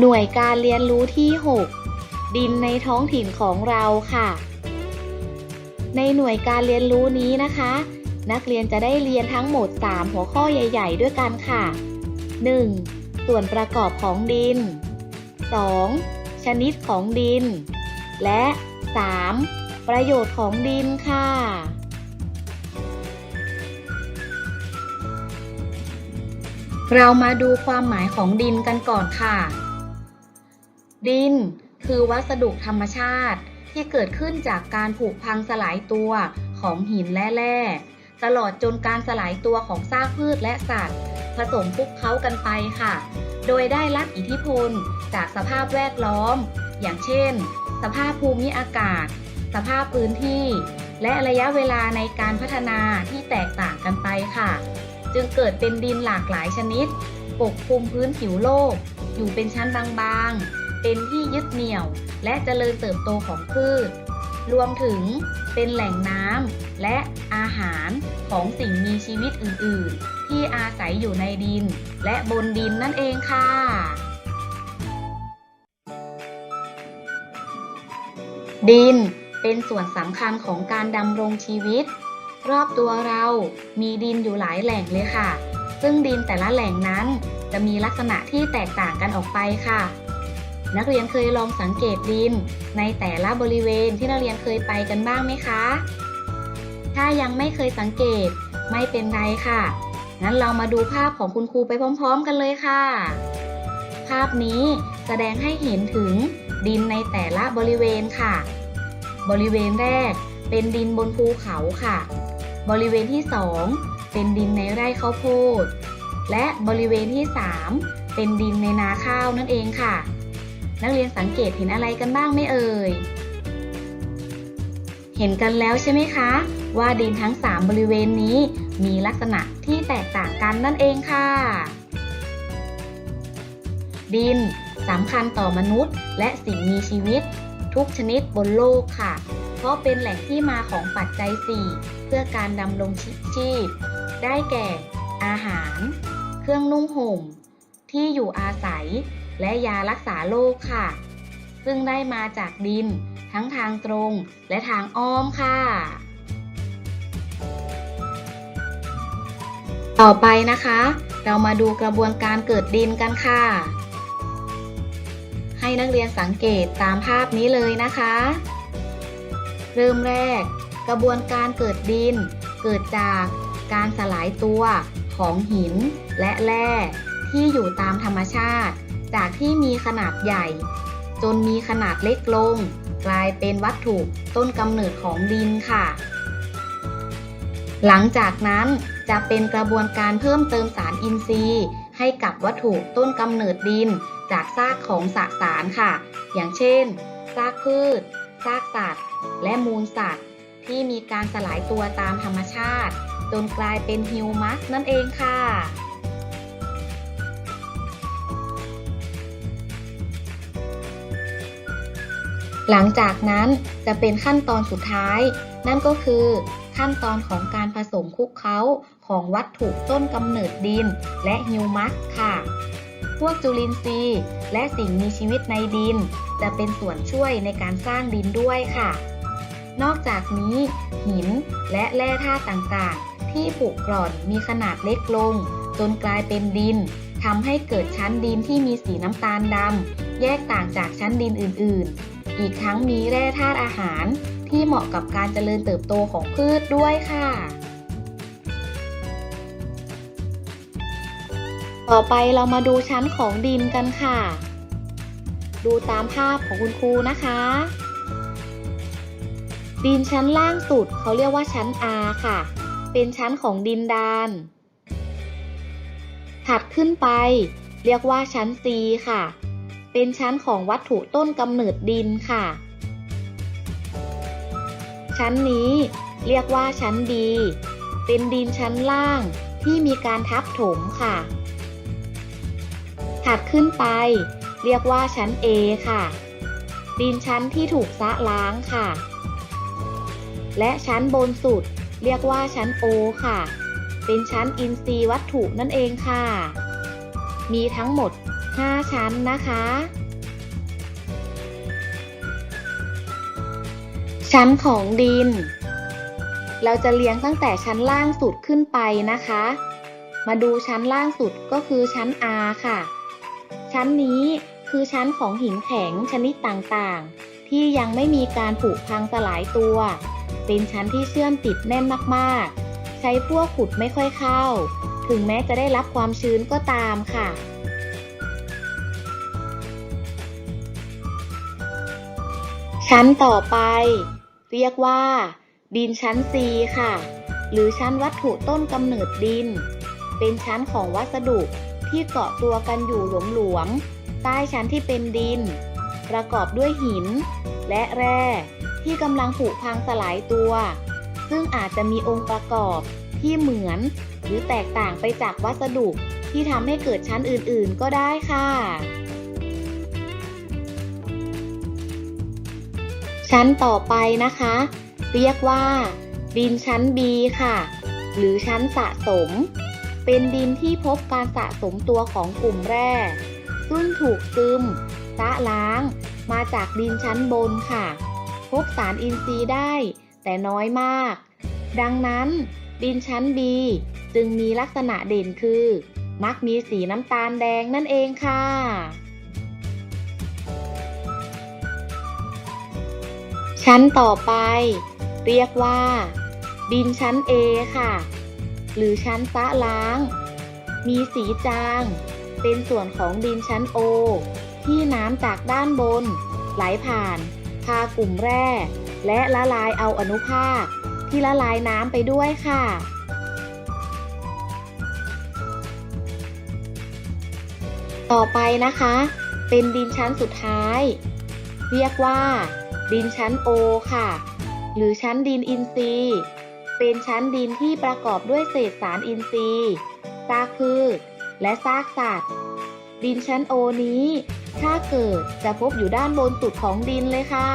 หน่วยการเรียนรู้ที่ 6 ดินในท้องถิ่นของเราค่ะ ในหน่วยการเรียนรู้นี้นะคะ นักเรียนจะได้เรียนทั้งหมด 3 หัวข้อใหญ่ ๆ ด้วยกันค่ะ 1. ส่วนประกอบของดิน 2. ชนิดของดิน และ 3. ประโยชน์ของดินค่ะ เรามาดูความหมายของดินกันก่อนค่ะ ดิน คือวัสดุธรรมชาติที่เกิดขึ้นจากการผุพังสลายตัวของหินและแร่ตลอดจนการสลายตัวของซากพืชและสัตว์ ผสมคลุกเคล้ากันไปค่ะ โดยได้รับอิทธิพลจากสภาพแวดล้อม อย่างเช่น สภาพภูมิอากาศ สภาพพื้นที่ และระยะเวลาในการพัฒนาที่แตกต่างกันไปค่ะ จึงเกิดเป็นดินหลากหลายชนิด ปกคลุมพื้นผิวโลก อยู่เป็นชั้นบางๆ เป็นที่ยึดเหนี่ยว และเจริญเติบโตของพืช รวมถึงเป็นแหล่งน้ำและอาหารของสิ่งมีชีวิตอื่น ๆ ที่อาศัยอยู่ในดิน และบนดินนั่นเองค่ะ ดินเป็นส่วนสำคัญของการดำรงชีวิต รอบตัวเรามีดินอยู่หลายแหล่งเลยค่ะ ซึ่งดินแต่ละแหล่งนั้นจะมีลักษณะที่แตกต่างกันออกไปค่ะ นักเรียนเคยลองสังเกตดิน ในแต่ละบริเวณที่นักเรียนเคยไปกันบ้างไหมคะ ถ้ายังไม่เคยสังเกตไม่เป็นไรค่ะ งั้นเรามาดูภาพของคุณครูไปพร้อม ๆ กันเลยค่ะ ภาพนี้แสดงให้เห็นถึงดินในแต่ละบริเวณค่ะ บริเวณแรกเป็นดินบนภูเขาค่ะ บริเวณที่ 2 เป็นดินในไร่ข้าวโพด และบริเวณที่ 3 เป็นดินในนาข้าวนั่นเองค่ะ นักเรียนสังเกตเห็นอะไรกันบ้างไม่เอ่ย เห็นกันแล้วใช่ไหมคะ ว่าดินทั้ง 3 บริเวณนี้ มีลักษณะที่แตกต่างกันนั่นเองค่ะ ดินสำคัญต่อมนุษย์ และสิ่งมีชีวิต ทุกชนิดบนโลกค่ะ เพราะเป็นแหล่งที่มาของปัจจัย 4 เพื่อการดำรงชีพ ได้แก่ อาหาร เครื่องนุ่งห่ม ที่อยู่อาศัย และยารักษาโรคค่ะ ซึ่งได้มาจากดินทั้งทางตรงและทางอ้อมค่ะ ต่อไปนะคะ เรามาดูกระบวนการเกิดดินกันค่ะ ให้นักเรียนสังเกตตามภาพนี้เลยนะคะ เริ่มแรก กระบวนการเกิดดิน เกิดจากการสลายตัวของหินและแร่ที่อยู่ตามธรรมชาติ จากที่มีขนาดใหญ่ จนมีขนาดเล็กลง กลายเป็นวัตถุต้นกำเนิดของดินค่ะ หลังจากนั้นจะเป็นกระบวนการเพิ่มเติมสารอินทรีย์ ให้กับวัตถุต้นกำเนิดดิน จากซากของสสารค่ะ อย่างเช่น ซากพืช ซากสัตว์ และมูลสัตว์ ที่มีการสลายตัวตามธรรมชาติ จนกลายเป็นฮิวมัสนั่นเองค่ะ หลังจากนั้นจะเป็นขั้นตอนสุดท้าย นั่นก็คือขั้นตอนของการผสมคุกเค้าของวัตถุต้นกำเนิดดินและฮิวมัสค่ะ พวกจุลินทรีย์และสิ่งมีชีวิตในดิน จะเป็นส่วนช่วยในการสร้างดินด้วยค่ะ นอกจากนี้ หินและแร่ธาตุต่างๆ ที่ผุกร่อนมีขนาดเล็กลง จนกลายเป็นดินทำให้เกิดชั้นดินที่มีสีน้ำตาลดำแยกต่างจากชั้นดินอื่น ๆ อีกทั้งมีแร่ธาตุอาหารที่เหมาะกับการเจริญเติบโตของพืชด้วยค่ะ ต่อไปเรามาดูชั้นของดินกันค่ะ ดูตามภาพของคุณครูนะคะ ดินชั้นล่างสุดเขาเรียกว่าชั้น R ค่ะ เป็นชั้นของดินดานถัดขึ้นไป เรียกว่าชั้น C ค่ะ เป็นชั้นของวัตถุต้นกำเนิดดินค่ะ ชั้นนี้เรียกว่าชั้น D เป็นดินชั้นล่างที่มีการทับถมค่ะ ถัดขึ้นไป เรียกว่าชั้น A ค่ะ ดินชั้นที่ถูกซะล้างค่ะ และชั้นบนสุดเรียกว่าชั้น O ค่ะ เป็นชั้นอินทรีย์วัตถุนั่นเองค่ะ มีทั้งหมด 5 ชั้นนะคะ ชั้นของดิน เราจะเรียงตั้งแต่ชั้นล่างสุดขึ้นไปนะคะ มาดูชั้นล่างสุดก็คือชั้น R ค่ะ ชั้นนี้คือชั้นของหินแข็งชนิดต่างๆ ที่ยังไม่มีการผุพังสลายตัว เป็นชั้นที่เชื่อมติดแน่นมากๆ ใช้พวกขุดไม่ค่อยเข้า ถึงแม้จะได้รับความชื้นก็ตามค่ะ ชั้นต่อไป เรียกว่า ดินชั้น C ค่ะ หรือชั้นวัตถุต้นกำเนิดดิน เป็นชั้นของวัสดุที่เกาะตัวกันอยู่หลวมๆใต้ชั้นที่เป็นดิน ประกอบด้วยหิน และแร่ที่กำลังผุพังสลายตัว ซึ่งอาจจะมีองค์ประกอบที่เหมือน หรือแตกต่างไปจากวัสดุที่ทำให้เกิดชั้นอื่นๆก็ได้ค่ะ ชั้นต่อไปนะคะ เรียกว่า ดินชั้น B ค่ะ หรือชั้นสะสม เป็นดินที่พบการสะสมตัวของกลุ่มแร่ ซึ่งถูกซึมซะล้าง มาจากดินชั้นบนค่ะ พบสารอินทรีย์ได้ แต่น้อยมาก ดังนั้นดินชั้น B จึงมีลักษณะเด่นคือ มักมีสีน้ำตาลแดงนั่นเองค่ะ ชั้นต่อไป เรียกว่า ดินชั้น A ค่ะ หรือชั้นซะล้าง มีสีจาง เป็นส่วนของดินชั้น O ที่น้ำจากด้านบน ไหลผ่าน พากลุ่มแร่ และละลายเอาอนุภาค ที่ละลายน้ำไปด้วยค่ะต่อไปนะคะ เป็นดินชั้นสุดท้าย เรียกว่า ดินชั้น O ค่ะ หรือชั้นดินอินทรีย์ เป็นชั้นดินที่ประกอบด้วยเศษสารอินทรีย์ซากพืช และซากสัตว์ ดินชั้นโอนี้ ถ้าเกิดจะพบอยู่ด้านบนสุดของดินเลยค่ะ